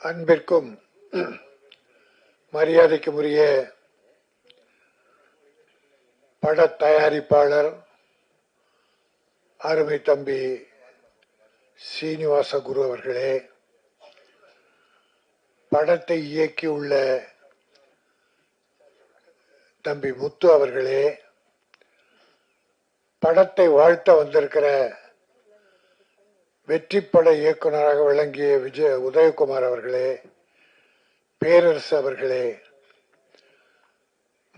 அன்பிற்கும் மரியாதைக்கும் உரிய பட தயாரிப்பாளர் அருமை தம்பி சீனிவாச குரு அவர்களே படத்தை இயக்கியுள்ள தம்பி முத்து அவர்களே படத்தை வாழ்த்த வந்திருக்கிற வெற்றிப்பட இயக்குனராக விளங்கிய விஜய் உதயகுமார் அவர்களே பேரரசு அவர்களே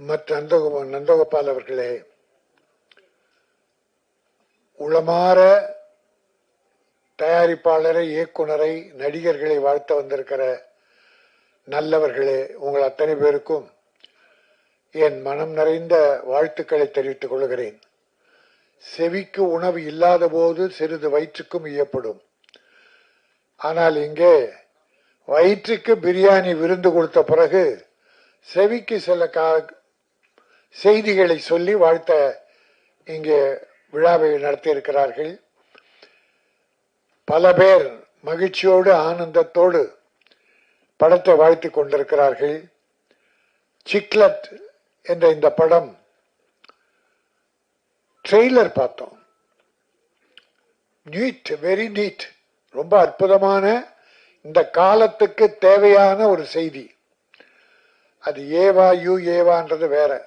மற்ற நந்தகுமார் நந்தகோபால் அவர்களே உளமாற தயாரிப்பாளரை இயக்குனரை நடிகர்களை வாழ்த்த வந்திருக்கிற நல்லவர்களே உங்கள் அத்தனை பேருக்கும் என் மனம் நிறைந்த வாழ்த்துக்களை தெரிவித்துக் கொள்கிறேன். செவிக்கு உணவு இல்லாத போது சிறிது வயிற்றுக்கும் இயப்படும் ஆனால் இங்கே வயிற்றுக்கு பிரியாணி விருந்து கொடுத்த பிறகு செவிக்கு சில கா செய்திகளை சொல்லி வாழ்த்த இங்கே விழாவை நடத்தியிருக்கிறார்கள். பல பேர் மகிழ்ச்சியோடு ஆனந்தத்தோடு படத்தை வாழ்த்து கொண்டிருக்கிறார்கள். சிக்லட் என்ற இந்த படம் ட்ரெய்லர் பார்த்தோம். நீட் வெரி நீட் ரொம்ப அற்புதமான இந்த காலத்துக்கு தேவையான ஒரு செய்தி. அது ஏவா யூ ஏவான்றது வேற.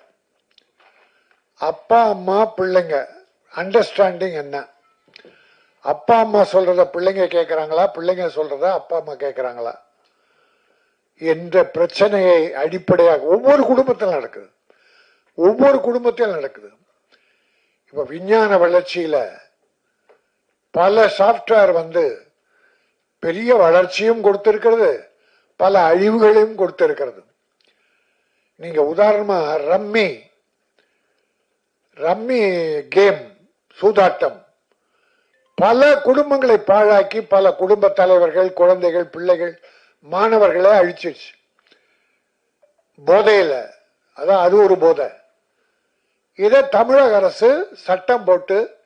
அப்பா அம்மா பிள்ளைங்க. அண்டர்ஸ்டாண்டிங் என்ன? அப்பா அம்மா சொல்றத பிள்ளைங்க கேட்குறாங்களா பிள்ளைங்க சொல்றத அப்பா அம்மா கேட்குறாங்களா என்ற பிரச்சனையை அடிப்படையாக ஒவ்வொரு குடும்பத்தில் நடக்குது. ஒவ்வொரு குடும்பத்திலும் நடக்குது. இப்ப விஞ்ஞான வளர்ச்சியில பல சாப்ட்வேர் வந்து பெரிய வளர்ச்சியும் கொடுத்திருக்கிறது பல அழிவுகளையும் கொடுத்திருக்கிறது. நீங்க உதாரணமா ரம்மி ரம்மி கேம் சூதாட்டம். பல குடும்பங்களை பாழாக்கி பல குடும்ப தலைவர்கள் குழந்தைகள் பிள்ளைகள் மாணவர்களை அழிச்சிருச்சு. போதையில. அதான் அது ஒரு போதை. இதை தமிழக அரசு சட்டம் போட்டு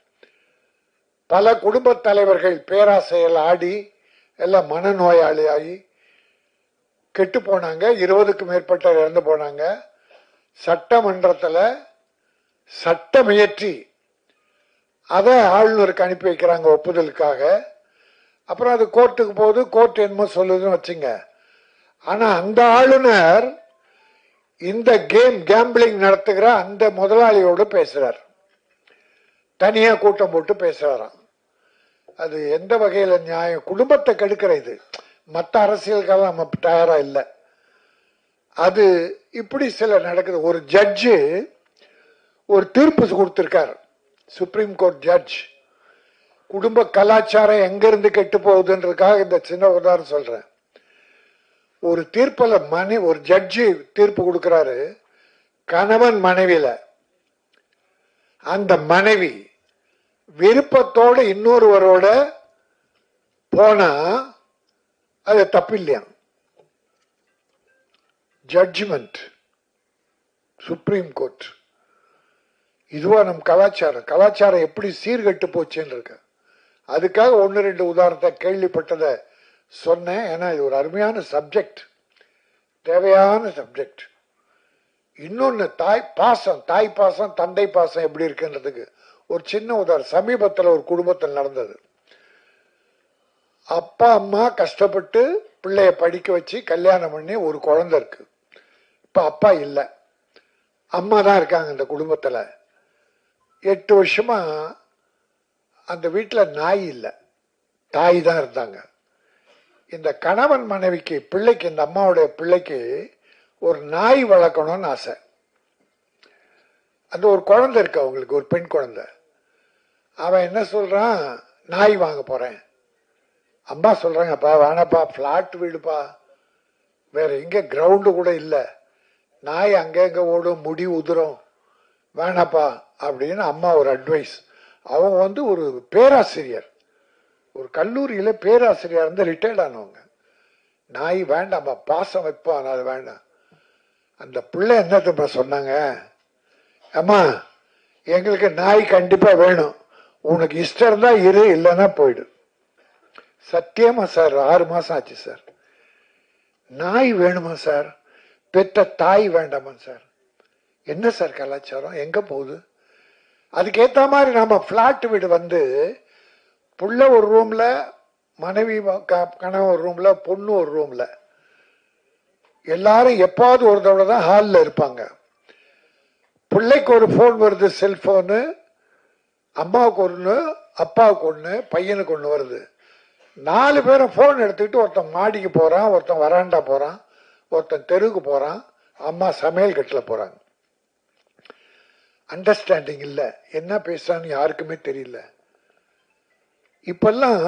பல குடும்பத் தலைவர்கள் பேராசையில் ஆடி எல்லாம் மனநோயாளி ஆகி கெட்டு போனாங்க. இருபதுக்கும் மேற்பட்டவர் இறந்து போனாங்க. சட்டமன்றத்தில் சட்டம் இயற்றி அதை ஆளுநருக்கு அனுப்பி வைக்கிறாங்க ஒப்புதலுக்காக. அப்புறம் அது கோர்ட்டுக்கு போகுது கோர்ட் என்னமோ சொல்லுதுன்னு வச்சுங்க. ஆனால் அந்த ஆளுநர் இந்த கேம் கேம்பிளிங் நடத்துகிற அந்த முதலாளியோடு பேசுறார். தனியா கூட்டம் போட்டு பேசுறாராம். அது எந்த வகையில நியாயம்? குடும்பத்தை கெடுக்கிற இது. மற்ற அரசியலுக்கெல்லாம் நம்ம தயாரா இல்லை. அது இப்படி சில நடக்குது. ஒரு ஜட்ஜு ஒரு தீர்ப்பு கொடுத்துருக்கார். சுப்ரீம் கோர்ட் ஜட்ஜ் குடும்ப கலாச்சாரம் எங்கேருந்து கெட்டு போகுதுன்றதுக்காக இந்த சின்ன உதாரணம் சொல்றேன். ஒரு தீர்ப்பில் மனை ஒரு ஜட்ஜி தீர்ப்பு கொடுக்குறாரு கணவன் மனைவியில். அந்த மனைவி விருப்பத்தோடு இன்னொருவரோட போனா அது தப்பில்லையா ஜட்ஜ்மெண்ட் சுப்ரீம் கோர்ட் இதுவா நம் கலாச்சாரம். கலாச்சாரம் எப்படி சீர்கெட்டு போச்சுன்னு இருக்கு. அதுக்காக ஒன்று ரெண்டு உதாரணத்தை கேள்விப்பட்டதை சொன்னேன் ஏன்னா இது ஒரு அருமையான சப்ஜெக்ட் தேவையான சப்ஜெக்ட் இன்னொன்று தாய் பாசம் தாய் பாசம் தந்தை பாசம் எப்படி இருக்குன்றதுக்கு. ஒரு சின்ன உதாரணம் சமீபத்தில் ஒரு குடும்பத்தில் நடந்தது. அப்பா அம்மா கஷ்டப்பட்டு பிள்ளைய படிக்க வச்சு கல்யாணம் பண்ணி ஒரு குழந்த இருக்கு. இப்போ அப்பா இல்லை. அம்மா தான் இருக்காங்க இந்த குடும்பத்தில். எட்டு வருஷமா அந்த வீட்டில் நாய் இல்லை. தாய் தான் இருந்தாங்க. இந்த கணவன் மனைவிக்கு பிள்ளைக்கு இந்த அம்மாவுடைய பிள்ளைக்கு ஒரு நாய் வளர்க்கணும்னு ஆசை. அந்த ஒரு குழந்தை இருக்கு அவங்களுக்கு ஒரு பெண் குழந்தை. அவன் என்ன சொல்றான்? நாய் வாங்க போறேன். அம்மா சொல்றாங்கப்பா வேணாப்பா ஃப்ளாட் வீடுப்பா. வேற எங்க கிரவுண்டு கூட இல்லை. நாய் அங்கங்க ஓடும் முடி உதிரும். வேணாப்பா அப்படின்னு அம்மா ஒரு அட்வைஸ் அவங்க வந்து ஒரு பேராசிரியர். ஒரு கல்லூரியில பேராசிரியர் இருந்து ரிட்டையர்ட் ஆனவங்க. நாய் வேண்டாமா பாசம் வைப்போம் அது வேண்டாம். அந்த பிள்ளை என்ன சொன்னாங்க? அம்மா எங்களுக்கு நாய் கண்டிப்பா வேணும். உனக்கு இஷ்டம் இருந்தா இரு இல்லைன்னா போயிடு. சத்தியமா சார் ஆறு மாசம் ஆச்சு சார். நாய் வேணுமா சார்? பெற்ற தாய் வேண்டாமா சார்? என்ன சார் கலாச்சாரம்? எங்க போகுது? அதுக்கேத்த மாதிரி நாம பிளாட் வீடு வந்து புள்ள ஒரு ரூம்ல மனைவி க- கணவன் ஒரு ரூம்ல பொண்ணு ஒரு ரூம்ல. எல்லாரும் எப்பாவது ஒரு தடவை தான் ஹாலில் இருப்பாங்க. பிள்ளைக்கு ஒரு ஃபோன் வருது செல்போனு அம்மாவுக்கு ஒன்று அப்பாவுக்கு ஒன்று பையனுக்கு ஒன்று வருது. நாலு பேரும் ஃபோன் எடுத்துக்கிட்டு ஒருத்தன் மாடிக்கு போகிறான் ஒருத்தன் வராண்டா போகிறான் ஒருத்தன் தெருவுக்கு போகிறான் அம்மா சமையல் கட்டில் போகிறாங்க அண்டர்ஸ்டாண்டிங் இல்லை. என்ன பேசுகிறான்னு யாருக்குமே தெரியல. இப்பெல்லாம்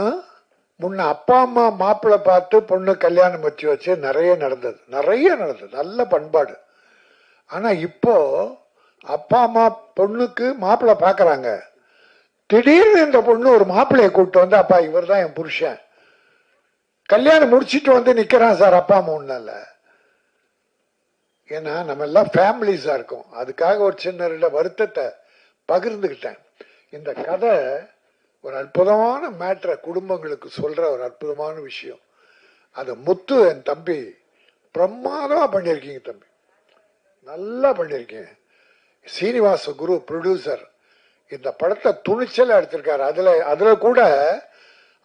முன்ன அப்பா அம்மா மாப்பிள்ளை பார்த்து பொண்ணு கல்யாணம் வச்சு வச்சு நிறைய நடந்தது. நிறைய நடந்தது. நல்ல பண்பாடு. ஆனா இப்போ அப்பா அம்மா பொண்ணுக்கு மாப்பிள்ளை பார்க்கறாங்க. திடீர்னு இந்த பொண்ணு ஒரு மாப்பிள்ளையை கூப்பிட்டு வந்து அப்பா இவர் தான் என் புருஷன். கல்யாணம் முடிச்சுட்டு வந்து நிக்கிறான் சார் அப்பா அம்மா ஒன்னால ஏன்னா நம்ம எல்லாம் ஃபேமிலிஸா இருக்கும். அதுக்காக ஒரு சின்ன வருத்தத்தை பகிர்ந்துக்கிட்டேன். இந்த கதை ஒரு அற்புதமான மேட்ரை குடும்பங்களுக்கு சொல்ற ஒரு அற்புதமான விஷயம். அது முத்து என் தம்பி பிரம்மாதமாக பண்ணியிருக்கீங்க தம்பி. நல்லா பண்ணியிருக்கீங்க. சீனிவாச குரு ப்ரொடியூசர் இந்த படத்தை துணிச்சலா எடுத்திருக்காரு. அதில் அதில் கூட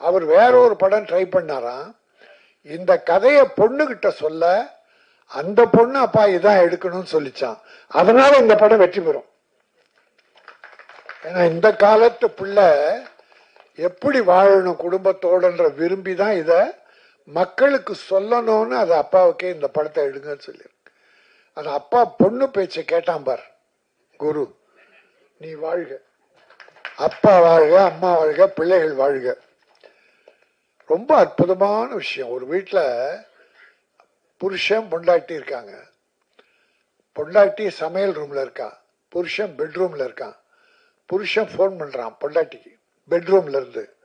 அவர் வேற ஒரு படம் ட்ரை பண்ணாராம். இந்த கதையை பொண்ணுகிட்ட சொல்ல அந்த பொண்ணு அப்பா இதான் எடுக்கணும்னு சொல்லிச்சான் அதனால இந்த படம் வெற்றி பெறும். ஏன்னா இந்த காலத்து பிள்ளை எப்படி வாழணும் குடும்பத்தோடன்ற விரும்பி தான் இதை மக்களுக்கு சொல்லணும்னு அது அப்பாவுக்கே இந்த படத்தை எடுங்கன்னு சொல்லியிருக்கு. அது அப்பா பொண்ணு பேச்சை கேட்டான் பார் குரு நீ வாழ்க. அப்பா வாழ்க அம்மா வாழ்க பிள்ளைகள் வாழ்க. ரொம்ப அற்புதமான விஷயம். ஒரு வீட்டில் புருஷன் பொண்டாட்டி இருக்காங்க. பொண்டாட்டி சமையல் ரூமில் இருக்கான் புருஷன் பெட்ரூமில் இருக்கான். புருஷன் ஃபோன் பண்ணுறான் பொண்டாட்டிக்கு. பெட்ரூம்ல இருந்து.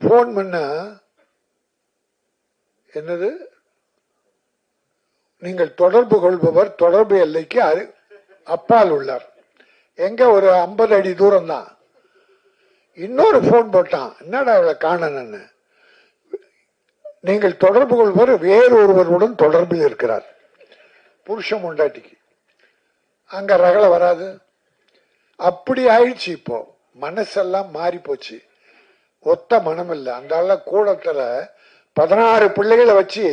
ஃபோன் பண்ணா என்னது? நீங்கள் தொடர்பு கொள்பவர் தொடர்பு எல்லைக்கு அரு- அப்பால் உள்ளார். எங்க ஒரு ஐம்பது அடி தூரம் தான் இன்னொரு ஃபோன் போட்டான் என்னடா அவளை காணன்னு? நீங்கள் தொடர்பு கொள்பவர் வேறு ஒருவருடன் தொடர்பில் இருக்கிறார். புருஷன் உண்டாட்டிக்கு அங்க ரகலை வராது. அப்படி ஆயிடுச்சு இப்போ. மனசெல்லாம் மாறி போச்சு. ஒத்த மனம் இல்லை அந்த ஆள கூடத்துல பதினாறு பிள்ளைகளை வச்சு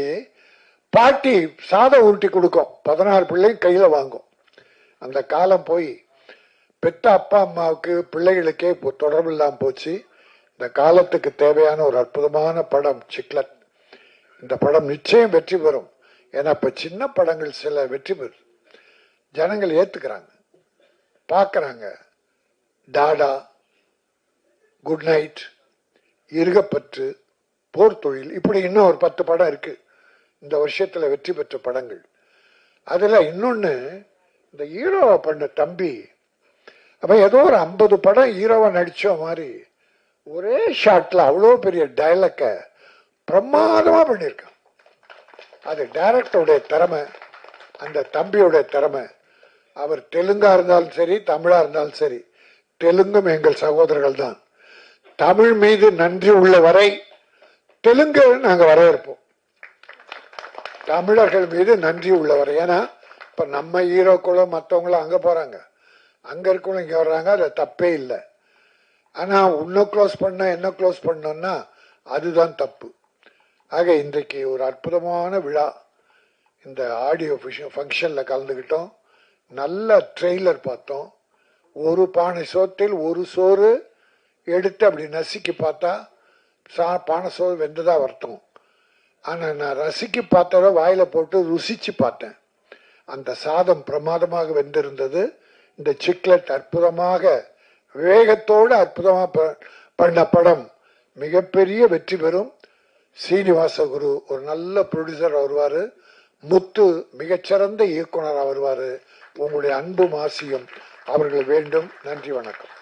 பாட்டி சாதம் உருட்டி கொடுக்கும். பதினாறு பிள்ளைங்க கையில வாங்கும். அந்த காலம் போய் பெத்த அப்பா அம்மாவுக்கு பிள்ளைகளுக்கே இப்போ தொடர்பு இல்லாமல் போச்சு. இந்த காலத்துக்கு தேவையான ஒரு அற்புதமான படம் சிக்லட் இந்த படம் நிச்சயம் வெற்றி பெறும். ஏன்னா இப்ப சின்ன படங்கள் சில வெற்றி பெறும். ஜனங்கள் ஏத்துக்கிறாங்க. பார்க்குறாங்க டாடா குட் நைட் இருகப்பற்று போர் தொழில். இப்படி இன்னும் ஒரு பத்து படம் இருக்கு. இந்த வருஷத்துல வெற்றி பெற்ற படங்கள். அதில் இன்னொன்று இந்த ஹீரோவை பண்ண தம்பி அப்போ ஏதோ ஒரு ஐம்பது படம் ஹீரோவை நடித்த மாதிரி ஒரே ஷாட்டில் அவ்வளோ பெரிய டைலக்கை பிரமாதமாக பண்ணியிருக்கான். அது டைரக்டருடைய திறமை அந்த தம்பியுடைய திறமை. அவர் தெலுங்காக இருந்தாலும் சரி தமிழாக இருந்தாலும் சரி தெலுங்கும் எங்கள் சகோதரர்கள் தான் தமிழ் மீது நன்றி உள்ள வரை தெலுங்கு நாங்கள் வரவேற்போம். தமிழர்கள் மீது நன்றி உள்ளவர். ஏன்னா இப்போ நம்ம ஹீரோக்களும் மற்றவங்களும் அங்கே போகிறாங்க அங்கே இருக்கவங்களும் இங்கே வர்றாங்க அதில் தப்பே இல்லை. ஆனால் இன்னும் க்ளோஸ் பண்ண என்ன க்ளோஸ் பண்ணோம்னா அதுதான் தப்பு. ஆக இன்றைக்கு ஒரு அற்புதமான விழா. இந்த ஆடியோ ஃபங்க்ஷனில் கலந்துக்கிட்டோம் நல்ல ட்ரெய்லர் பார்த்தோம். ஒரு பானை சோத்தில் ஒரு சோறு எடுத்து அப்படி நசுக்கி பார்த்தா சா பானை வெந்ததாக வெந்ததா ஆனால் நான் ரசிக்கி பார்த்தத வாயில் போட்டு ருசித்து பார்த்தேன். அந்த சாதம் பிரமாதமாக வெந்திருந்தது. இந்த சிக்லெட் அற்புதமாக வேகத்தோடு அற்புதமாக ப- பண்ண படம் மிகப்பெரிய வெற்றி பெறும். சீனிவாச குரு ஒரு நல்ல ப்ரொடியூசர் வருவார். முத்து மிகச்சிறந்த இயக்குனர் வருவார். உங்களுடைய அன்பும் ஆசியும் அவர்கள் வேண்டும். நன்றி வணக்கம்.